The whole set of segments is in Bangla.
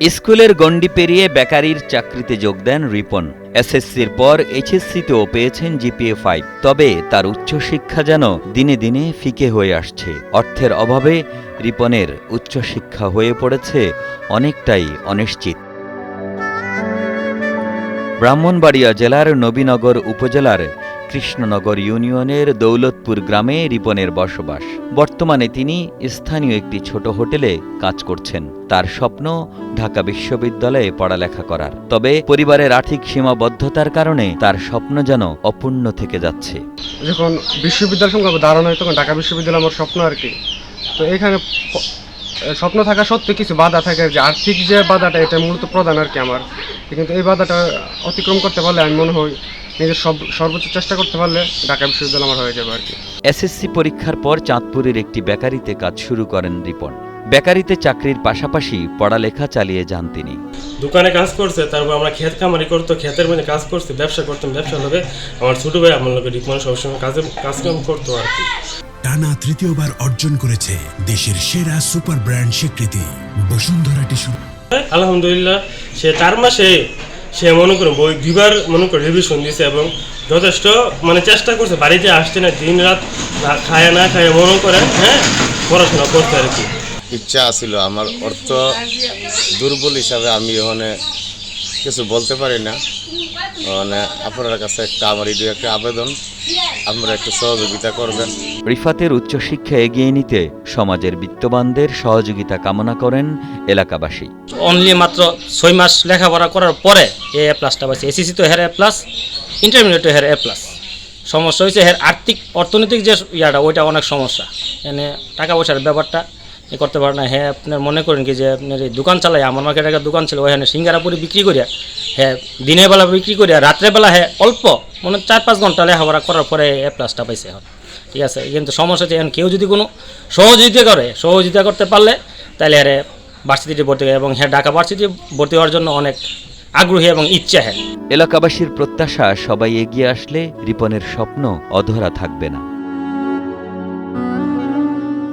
স্কুলের গণ্ডি পেরিয়ে বেকারির চাকরিতে যোগ দেন রিপন। এসএসসির পর এইচএসসিতেও পেয়েছেন জিপিএ ফাইভ। তবে তার উচ্চশিক্ষা যেন দিনে দিনে ফিকে হয়ে আসছে। অর্থের অভাবে রিপনের উচ্চশিক্ষা হয়ে পড়েছে অনেকটাই অনিশ্চিত। ব্রাহ্মণবাড়িয়া জেলার নবীনগর উপজেলার কৃষ্ণনগর ইউনিয়নের দৌলতপুর গ্রামে রিপনের বসবাস। বর্তমানে তিনি স্থানীয় একটি ছোট হোটেলে কাজ করছেন। তার স্বপ্ন ঢাকা বিশ্ববিদ্যালয়ে পড়ালেখা করার। তবে পরিবারের আর্থিক সীমাবদ্ধতার কারণে তার স্বপ্ন যেন অপূর্ণ থেকে যাচ্ছে। যখন বিশ্ববিদ্যালয় সংখ্যা দাঁড়ানো হয়, তখন ঢাকা বিশ্ববিদ্যালয় আমার স্বপ্ন আর কি। তো এখানে স্বপ্ন থাকা সত্ত্বেও কিছু বাধা থাকে, যে আর্থিক যে বাধাটা, এটা মূলত প্রধান আর কি আমার। কিন্তু এই বাধাটা অতিক্রম করতে পারলে আমি মনে হয় নিজের সব সর্বোচ্চ চেষ্টা করতে পারলে ঢাকা বিশ্ববিদ্যালয় আমার হয়ে যাবে আর কি। এসএসসি পরীক্ষার পর চাঁদপুরের একটি বেকারিতে কাজ শুরু করেন রিপন। বেকারিতে চাকরির পাশাপাশি পড়ালেখা চালিয়ে যান তিনি। দোকানে কাজ করছে তারপর আমরা ক্ষেত কামারি করতো ক্ষেতের মধ্যে কাজ করছি ব্যবসা করতাম ব্যবসা লোকে আমার ছোট ভাই আমার লোকে রিকমান সবসময় কাজে কাজকাম করতো আর কি। টানা তৃতীয়বার অর্জন করেছে দেশের সেরা সুপার ব্র্যান্ড স্বীকৃতি বসুন্ধরা টিস্যু। আলহামদুলিল্লাহ সে চার মাসে সে মনে করো বই দুইবার মনে করে রিভিশন দিয়েছে এবং যথেষ্ট মানে চেষ্টা করছে, বাড়িতে আসছে না, দিন রাত খায়, না খায়, মনে করে হ্যাঁ পড়াশোনা করতে আর কি। ইচ্ছা আছিল, আমার অর্থ দুর্বল হিসাবে আমি ওখানে কিছু বলতে পারি না। মানে আপনার কাছে একটা আমার এই একটা আবেদন। আপনারা একটু সহযোগিতা করবেন। রিফাতের উচ্চশিক্ষা এগিয়ে নিতে সমাজের বিত্তবানদের সহযোগিতা কামনা করেন এলাকাবাসী। অনলি মাত্র ছয় মাস লেখাপড়া করার পরে এ এ প্লাসটা পাইছে। এসিসি তো হের এ প্লাস ইন্টারমিডিয়েট হের এ প্লাস সমস্যা হয়েছে হের আর্থিক অর্থনৈতিক যে ইয়াটা ওইটা অনেক সমস্যা। এনে টাকা পয়সার ব্যাপারটা এ করতে পারে না। হ্যাঁ আপনার মনে করেন কি যে আপনার এই দোকান চালাই আমার মার্কেটে একটা দোকান ছিল ওখানে সিঙ্গারা পুরি বিক্রি করিয়া হ্যাঁ দিনের বেলা বিক্রি করিয়া রাত্রেবেলা হ্যাঁ অল্প মানে চার পাঁচ ঘণ্টা লেখাপড়া করার পরে এ প্লাসটা পাইছে এখন। ঠিক আছে, কিন্তু সমস্যা হচ্ছে এখন কেউ যদি কোনো সহযোগিতা করে, সহযোগিতা করতে পারলে তাহলে আরে ভার্সিটিতে ভর্তি হয় এবং হ্যাঁ ঢাকা ভার্সিটি ভর্তি হওয়ার জন্য অনেক আগ্রহী এবং ইচ্ছা হ্যাঁ। এলাকাবাসীর প্রত্যাশা, সবাই এগিয়ে আসলে রিপনের স্বপ্ন অধরা থাকবে না।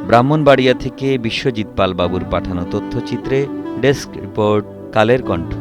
ব্রাহ্মণবাড়িয়া থেকে বিশ্বজিৎ পাল বাবুর পাঠানো তথ্যচিত্রে ডেস্ক রিপোর্ট, কালের কণ্ঠ।